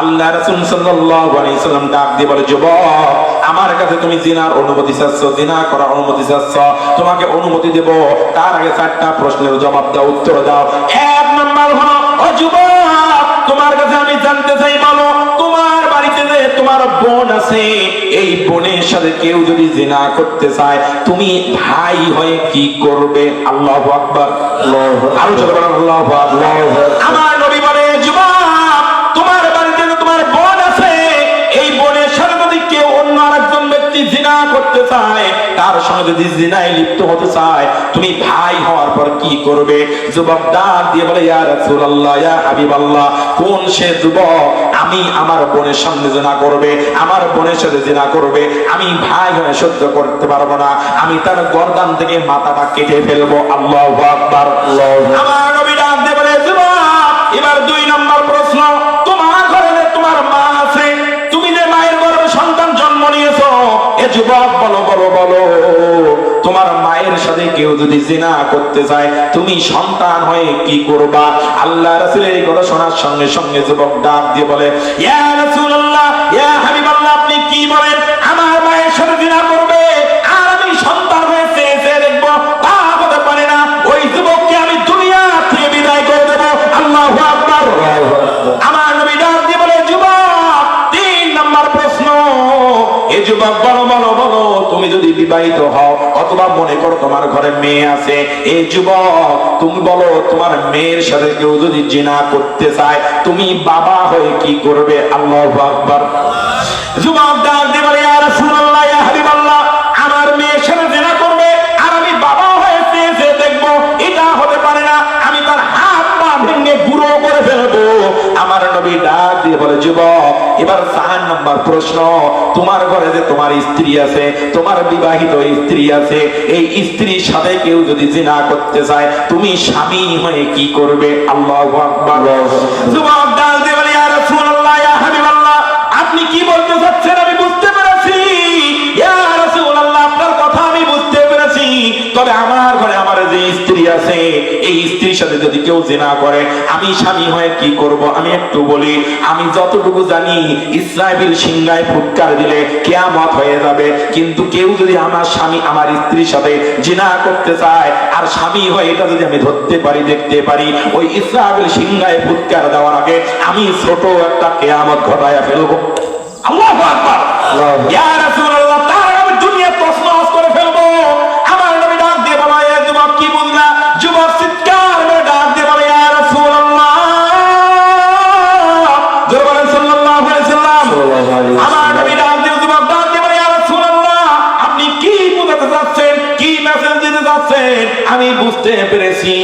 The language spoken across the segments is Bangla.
আল্লাহ রাসূল সাল্লাল্লাহু আলাইহি সাল্লাম ডাক দিয়ে বলে যুবক আমার কাছে তুমি জিনার অনুমতি চাচ্ছ জিনা করার অনুমতি চাচ্ছ। তোমাকে অনুমতি দেব। তার আগে চারটা প্রশ্নের জবাব দাও উত্তর দাও। এক নম্বর হলো ও যুবক তোমার কাছে আমি জানতে চাই বলো তোমার বাড়িতে যে তোমার বোন আছে এই বোনের সাথে কেউ যদি জিনা করতে চায় তুমি ভাই হয়ে কি করবে? আল্লাহু আকবার। আরও জোরে বলেন আল্লাহু আকবার। আমার নবী বলে যুবক সঙ্গে যদি জিনায় লিপ্ত হতে চায় তুমি ভাই হওয়ার পর কি করবে? যুবক ডাক দিয়ে বলে ইয়া রাসূলুল্লাহ ইয়া হাবিবাল্লাহ কোন সে যুবক আমি আমার বোনের সামনে জিনা করবে? আমার বোনের সাথে জিনা করবে? আমি ভাই হয়ে সহ্য করতে পারব না। আমি তার গর্দান থেকে মাথাটা কেটে ফেলব। আল্লাহু আকবার। আমার নবী ডাক দিয়ে বলে যুবক এবার দুই নম্বর মায়ের সাথে কেউ যদি জিনা করতে চায় তুমি সন্তান হয়ে কি করবা? আল্লাহ রাসূলের এই কথা শোনার সঙ্গে সঙ্গে যুবক ডাক দিয়ে বলে ইয়া রাসূলুল্লাহ ইয়া হাবিবাল্লাহ আপনি কি বলেন? আমার মায়ের সাথে জিনা করবে আর আমি সন্তান হয়ে চেয়ে চেয়ে দেখব তা হতে পারে না। ওই যুবককে আমি দুনিয়া থেকে বিদায় করে দেবো। আল্লাহু আকবার। আমার নবী ডাক দিয়ে বলে যুবক তিন নাম্বার প্রশ্ন। এ যুবক বলো যদি বিবাহিত হও, অথবা মনে করো তোমার ঘরে মেয়ে আছে এই যুবক, তুমি বলো, তোমার মেয়ের সাথে কেউ যদি জিনা করতে চায়, তুমি বাবা হয়ে কি করবে? আল্লাহু আকবার। যুবক ডাক দিয়ে বলে হাবিবাল্লাহ, আমার মেয়ের সাথে করবে আর আমি বাবা হয়ে এটা হতে পারে না, আমি তার হাত পা ভেঙে গুঁড়ো করে ফেলব। আমার নবী ডাক দিয়ে বলে, যুবক এবার চার নম্বর প্রশ্ন তোমার ঘরে যে তোমার স্ত্রী আছে তোমার বিবাহিত স্ত্রী আছে এই স্ত্রীর সাথে কেউ যদি জিনা করতে চায় তুমি স্বামী হয়ে কি করবে? আল্লাহু আকবার। যুবক ডাক দিয়ে রাসূলুল্লাহ ইয়া হাবিবাল্লাহ আপনি কি বলতে চাচ্ছেন? আমি বুঝতে পেরেছি। ইয়া রাসূলুল্লাহ আপনার কথা আমি বুঝতে পেরেছি। তবে আমার এই স্ত্রীর সাথে যদি কেউ জেনা করে, আমি স্বামী হয়ে কি করব? আমি একটু বলি, আমি যতটুকু জানি ইসরায়েল সিংহায় ফুটকার দিলে কেয়ামত হয়ে যাবে। কিন্তু কেউ যদি আমার স্বামী আমার স্ত্রীর সাথে করতে চায়, আর স্বামী হয়ে এটা যদি আমি ধরতে পারি, দেখতে পারি, ওই ইসরায়েল সিংহায় ফুটকার দেওয়ার আগে আমি ছোট একটা কেয়ামত ঘটায়া ফেলব। আল্লাহু আকবার! বুঝতে পেরেছি।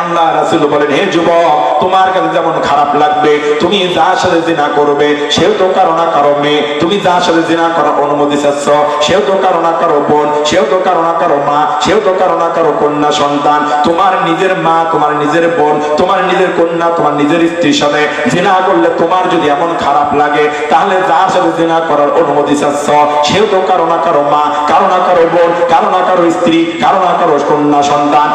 আল্লাহ রাসূল বলেন, হে যুবক, তোমার কাছে যেমন খারাপ লাগবে, তুমি যার সাথে জিনা করবে, সেও তো কারও কারও তুমি যার সাথে জিনা করার অনুমতি চাচ্ছ, সেও তো কারও কারও বোন, সেও তো কারও কারও মা, সেও তো কারও কারও কন্যা সন্তান। তোমার নিজের মা, তোমার নিজের বোন, তোমার নিজের কন্যা, তোমার নিজের স্ত্রীর সাথে জিনা করলে তোমার যদি এমন খারাপ লাগে, তাহলে যার সাথে জিনা করার অনুমতি চাচ্ছ, সেও তো কারও কারও মা, কারও কারও বোন, কারও কারও স্ত্রী, কারও কারও কন্যা সন্তান।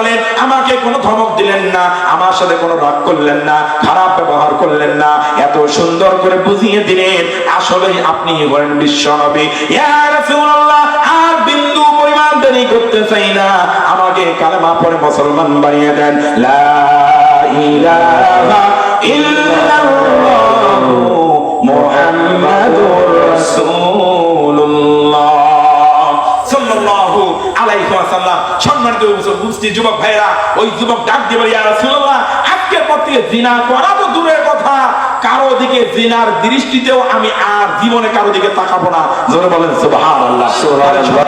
করে আমাকে কোনো ধমক দিলেন না, আমার সাথে কোনো রাগ করলেন না, খারাপ ব্যবহার করলেন না। এত সুন্দর করে বুঝিয়ে দিলেন, আসলে আপনি হলেন বিশ্ব নবী। আর বিন্দু পরিমাণ দেরি করতে চাই না। আমাকে কালেমা পড়ে মুসলমান বানিয়ে দেন। লা ইলাহা ইল্লাল্লাহ। সম্মানিত উপস্থিত যুবক ভাইরা ওই যুবক ডাক দিয়ে বলে, ইয়া আজকের পর থেকে জিনা করা তো দূরের কথা। কারও দিকে জিনার দৃষ্টিতেও আমি আর জীবনে কারও দিকে তাকাবো না। জোরে বলেন